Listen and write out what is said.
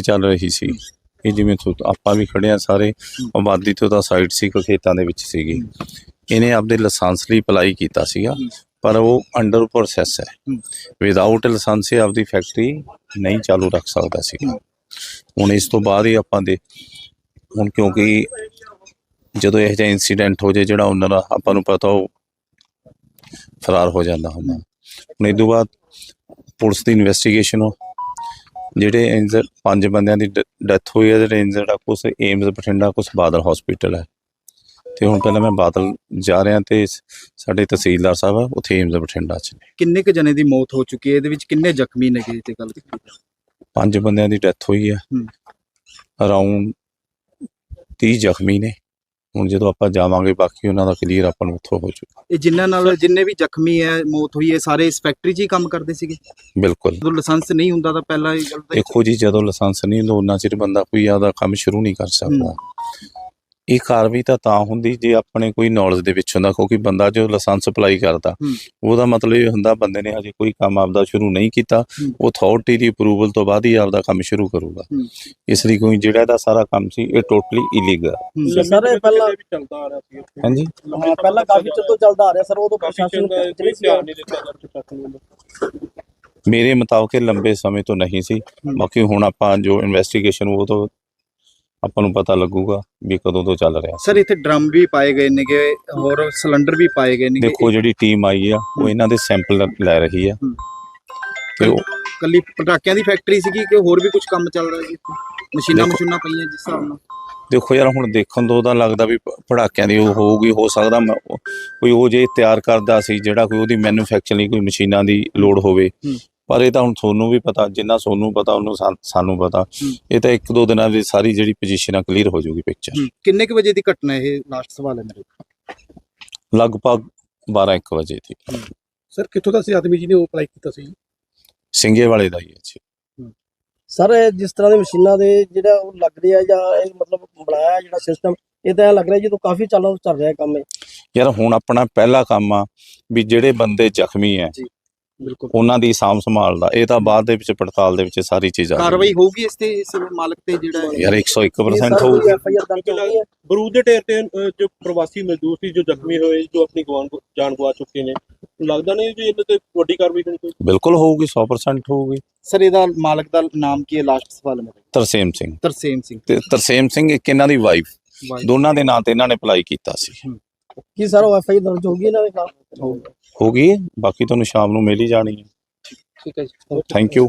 ਚੱਲ ਰਹੀ ਸੀ। ਇਹ ਜਿਵੇਂ ਤੁ- ਆਪਾਂ ਵੀ ਖੜੇ ਆ ਸਾਰੇ, ਆਬਾਦੀ ਤੋਂ ਤਾਂ ਸਾਈਡ ਸੀ, ਕੋਈ ਖੇਤਾਂ ਦੇ ਵਿੱਚ ਸੀਗੀ। ਇਹਨੇ ਆਪਦੇ ਲਾਇਸੈਂਸ ਲਈ ਅਪਲਾਈ ਕੀਤਾ ਸੀਗਾ, ਪਰ ਉਹ ਅੰਡਰ ਪ੍ਰੋਸੈਸ ਹੈ। ਹੂੰ। ਵਿਦਆਊਟ ਲਾਇਸੈਂਸ ਇਹ ਆਪਦੀ ਫੈਕਟਰੀ ਨਹੀਂ ਚਾਲੂ ਰੱਖ ਸਕਦਾ ਸੀਗਾ। ਹੁਣ ਇਸ ਤੋਂ ਬਾਅਦ ਹੀ ਆਪਾਂ ਦੇ ਹੁਣ ਕਿਉਂਕਿ ਜਦੋਂ ਇਹੋ ਜਿਹਾ ਇਨਸੀਡੈਂਟ ਹੋ ਜੇ ਜਿਹੜਾ ਉਹਨਾਂ ਦਾ ਆਪਾਂ ਨੂੰ ਪਤਾ ਉਹ ਫਰਾਰ ਹੋ ਜਾਂਦਾ ਹੁੰਦਾ। ਹੁਣ ਇਹ ਤੋਂ ਬਾਅਦ ਪੁਲਿਸ ਦੀ ਇਨਵੈਸਟੀਗੇਸ਼ਨ ਜਿਹੜੇ ਇੰਜਰ ਪੰਜ ਬੰਦਿਆਂ ਦੀ ਡੈਥ ਹੋਈ ਹੈ ਜਿਹੜੇ ਇੰਜਰਡ ਆ ਕੁਛ ਏਮਜ਼ ਬਠਿੰਡਾ ਕੁਛ ਬਾਦਲ ਹਸਪੀਟਲ ਹੈ। ਤੇ ਹੁਣ ਪਹਿਲਾਂ ਮੈਂ ਬਾਦਲ ਜਾ ਰਿਹਾ ਤੇ ਸਾਡੇ ਤਹਿਸੀਲਦਾਰ ਸਾਹਿਬ ਆ ਉੱਥੇ ਏਮਜ਼ ਬਠਿੰਡਾ ਚ ਨੇ। ਕਿੰਨੇ ਕੁ ਜਣੇ ਦੀ ਮੌਤ ਹੋ ਚੁੱਕੀ ਹੈ? ਇਹਦੇ ਵਿੱਚ ਕਿੰਨੇ ਜ਼ਖਮੀ ਨੇ ਜੀ ਤੇ ਗੱਲ ਕੀਤੀ? ਪੰਜ ਬੰਦਿਆਂ ਦੀ ਡੈਥ ਹੋਈ ਹੈ। ਹੂੰ। ਅਰਾਊਂਡ 30 ਜ਼ਖਮੀ ਨੇ। ਹੁਣ ਜਦੋਂ ਆਪਾਂ ਜਾਵਾਂਗੇ ਬਾਕੀ ਉਹਨਾਂ ਦਾ ਕਲੀਅਰ ਆਪਾਂ ਨੂੰ ਉੱਥੋਂ ਹੋ ਜਾਊਗਾ ਇਹ ਜਿਨ੍ਹਾਂ ਨਾਲ ਜਿੰਨੇ ਵੀ ਜ਼ਖਮੀ ਹੈ ਮੌਤ ਹੋਈ ਹੈ ਸਾਰੇ ਇਸ ਫੈਕਟਰੀ 'ਚ ਹੀ ਕੰਮ ਕਰਦੇ ਸੀਗੇ? ਬਿਲਕੁਲ। ਜਦੋਂ ਲਾਇਸੈਂਸ ਨਹੀਂ ਹੁੰਦਾ ਤਾਂ ਪਹਿਲਾਂ ਇਹ ਗੱਲ ਤਾਂ ਦੇਖੋ ਜੀ ਜਦੋਂ ਲਾਇਸੈਂਸ ਨਹੀਂ ਹੁੰਦਾ ਉਹਨਾਂ ਚਿਰ ਬੰਦਾ ਕੋਈ ਆਦਾ ਕੰਮ ਸ਼ੁਰੂ ਨਹੀਂ ਕਰ ਸਕਦਾ। ਇਹ ਕਾਰਵਾਈ ਤਾਂ ਤਾਂ ਹੁੰਦੀ ਜੇ ਆਪਣੇ ਕੋਈ ਨੌਲੇਜ ਦੇ ਵਿੱਚ ਹੁੰਦਾ ਕਿਉਂਕਿ ਬੰਦਾ ਜੋ ਲਾਇਸੈਂਸ ਅਪਲਾਈ ਕਰਦਾ। ਉਹਦਾ ਮਤਲਬ ਇਹ ਹੁੰਦਾ ਬੰਦੇ ਨੇ ਹਜੇ ਕੋਈ ਕੰਮ ਆਪਦਾ ਸ਼ੁਰੂ ਨਹੀਂ ਕੀਤਾ। ਉਹ ਅਥਾਰਟੀ ਦੀ ਅਪਰੂਵਲ ਤੋਂ ਬਾਅਦ ਹੀ ਆਪਦਾ ਕੰਮ ਸ਼ੁਰੂ ਕਰੂਗਾ। ਇਸ ਲਈ ਕੋਈ ਜਿਹੜਾ ਇਹਦਾ ਸਾਰਾ ਕੰਮ ਸੀ ਇਹ ਟੋਟਲੀ ਇਲੀਗਲ। ਸਰ ਇਹ ਪਹਿਲਾਂ ਚੱਲਦਾ ਆ ਰਿਹਾ ਸੀ ਹਾਂਜੀ ਹਾਂ, ਪਹਿਲਾਂ ਕਾਫੀ ਚਿਰ ਤੋਂ ਚੱਲਦਾ ਆ ਰਿਹਾ ਸਰ ਉਦੋਂ ਪ੍ਰਸ਼ਾਸਨ ਸੀ ਧਿਆਨ ਨਹੀਂ ਦਿੱਤਾ ਜਾ ਪ੍ਰਸ਼ਾਸਨ ਵੱਲੋਂ ਮੇਰੇ ਮੁਤਾਬਕ ਲੰਬੇ ਸਮੇਂ ਤੋਂ ਨਹੀਂ ਸੀ ਬਾਕੀ ਹੁਣ ਆਪਾਂ ਜੋ ਇਨਵੈਸਟੀਗੇਸ਼ਨ ਉਹ ਤੋਂ ਆਪਾਂ ਨੂੰ ਪਤਾ ਲੱਗੂਗਾ ਵੀ ਕਦੋਂ ਤੋਂ ਚੱਲ ਰਿਹਾ ਸਰ ਇੱਥੇ ਡਰਮ ਵੀ ਪਾਏ ਗਏ ਨੇਗੇ ਹੋਰ ਸਿਲੰਡਰ ਵੀ ਪਾਏ ਗਏ ਨੇਗੇ ਦੇਖੋ ਜਿਹੜੀ ਟੀਮ ਆਈ ਆ ਉਹ ਇਹਨਾਂ ਦੇ ਸੈਂਪਲ ਲੈ ਰਹੀ ਆ। ਤੇ ਉਹ ਕੱਲੀ ਪਟਾਕਿਆਂ ਦੀ ਫੈਕਟਰੀ ਸੀਗੀ ਕਿ ਹੋਰ ਵੀ ਕੁਝ ਕੰਮ ਚੱਲ ਰਿਹਾ ਜੀ ਮਸ਼ੀਨਾਂ ਮਸ਼ੀਨਾਂ ਪਈਆਂ ਜਿਸ ਹਿਸਾਬ ਨਾਲ। ਦੇਖੋ ਯਾਰ ਹੁਣ ਦੇਖਣ ਤੋਂ ਤਾਂ ਲੱਗਦਾ ਵੀ ਪੜਾਕਿਆਂ ਦੀ ਉਹ ਹੋਊਗੀ ਹੋ ਸਕਦਾ ਕੋਈ ਉਹ ਜੇ ਤਿਆਰ ਕਰਦਾ ਸੀ ਜਿਹੜਾ ਕੋਈ ਉਹਦੀ ਮੈਨੂਫੈਕਚਰਿੰਗ ਕੋਈ ਮਸ਼ੀਨਾਂ ਦੀ ਲੋੜ ਹੋਵੇ। ਪਰ ਇਹ ਤਾਂ ਹੁਣ ਤੁਹਾਨੂੰ ਵੀ ਪਤਾ ਜਿੰਨਾ ਤੁਹਾਨੂੰ ਪਤਾ ਉਹਨੂੰ ਸਾਨੂੰ ਪਤਾ। ਹੂੰ। ਇਹ ਤਾਂ ਇੱਕ ਦੋ ਦਿਨਾਂ ਵਿੱਚ ਸਾਰੀ ਜਿਹੜੀ ਪੋਜੀਸ਼ਨ ਆ ਕਲੀਅਰ ਹੋ ਜਾਊਗੀ ਪਿਕਚਰ ਕਿੰਨੇ ਕੁ ਵਜੇ ਦੀ ਘਟਨਾ ਇਹ ਲਾਸਟ ਸਵਾਲ ਹੈ ਮੇਰੇ? ਲਗਭਗ 12 1 ਵਜੇ ਦੀ। ਸਰ ਕਿੱਥੋਂ ਦਾ ਸੀ? ਆਦਮੀ ਜੀ ਨੇ ਉਹ ਅਪਲਾਈ ਕੀਤਾ ਸੀ? ਸਿੰਘੇ ਵਾਲੇ ਦਾ ਹੀ ਹੈ ਜੀ। ਸਰ ਜਿਸ ਤਰ੍ਹਾਂ ਦੀ ਮਸ਼ੀਨਾਂ ਦੇ ਜਿਹੜਾ ਉਹ ਲੱਗ ਰਿਹਾ ਜਾਂ ਇਹ ਮਤਲਬ ਬਣਾਇਆ ਜਿਹੜਾ ਸਿਸਟਮ ਇਹ ਤਾਂ ਲੱਗ ਰਿਹਾ ਜਦੋਂ ਕਾਫੀ ਚੱਲ ਚੱਲ ਰਿਹਾ ਕੰਮ ਇਹ। ਯਾਰ ਹੁਣ ਆਪਣਾ ਪਹਿਲਾ ਕੰਮ ਆ ਵੀ ਜਿਹੜੇ ਬੰਦੇ ਜ਼ਖਮੀ ਆ ਉਹਨਾਂ ਦੀ ਸਾਂਭ ਸੰਭਾਲ ਦਾ ਇਹ ਤਾਂ ਬਾਅਦ ਦੇ ਵਿੱਚ ਪੜਤਾਲ ਦੇ ਵਿੱਚ ਸਾਰੀ ਚੀਜ਼ਾਂ ਕਾਰਵਾਈ ਹੋਊਗੀ ਇਸ ਤੇ ਇਸ ਮਾਲਕ ਤੇ ਜਿਹੜਾ ਹੈ? ਯਾਰ 101% ਹੋਊ ਹੋਊਗੀ। ਐਫ ਆਈ ਆਰ ਦਰਜ ਹੋ ਗਈ ਹੈ। ਬਰੂਦ ਦੇ ਢੇਰ ਤੇ ਅ, ਜੋ ਪ੍ਰਵਾਸੀ ਮਜ਼ਦੂਰ ਸੀ ਜੋ ਜ਼ਖਮੀ ਹੋਏ ਜੋ ਆਪਣੀ ਗਵਾਨ ਜਾਨ ਗਵਾ ਚੁੱਕੇ ਨੇ ਲੱਗਦਾ ਨਹੀਂ ਜੀ ਇਹਨਾਂ ਤੇ ਵੱਡੀ ਕਾਰਵਾਈ ਹੋਣੀ ਚਾਹੀਦੀ? ਬਿਲਕੁਲ ਹੋਊਗੀ 100% ਹੋਊਗੀ। ਸਰ ਇਹਦਾ ਮਾਲਕ ਦਾ ਨਾਮ ਕੀ ਹੈ? ਲਾਸਟ ਸਵਾਲ ਮੇਰਾ। ਤਰਸੇਮ ਸਿੰਘ। ਤਰਸੇਮ ਸਿੰਘ। ਤੇ ਤਰਸੇਮ ਸਿੰਘ ਇੱਕ ਇਹਨਾਂ ਦੀ ਵਾਈਫ। ਦੋਨਾਂ ਦੇ ਨਾਂ ਤੇ ਇਹਨਾਂ ਨੇ ਅਪਲਾਈ ਕੀਤਾ ਸੀ। ਕੀ ਸਰ ਉਹ ਐਫ ਆਈ ਆਰ ਦਰਜ ਹੋ ਗਈ ਇਹਨਾਂ ਦੇ ਖਿਲਾਫ? ਹੋ ਗਈ ਬਾਕੀ ਤੁਹਾਨੂੰ ਸ਼ਾਮ ਨੂੰ ਮਿਲ ਹੀ ਜਾਣੀ ਹੈ। ਠੀਕ ਹੈ ਜੀ। Thank you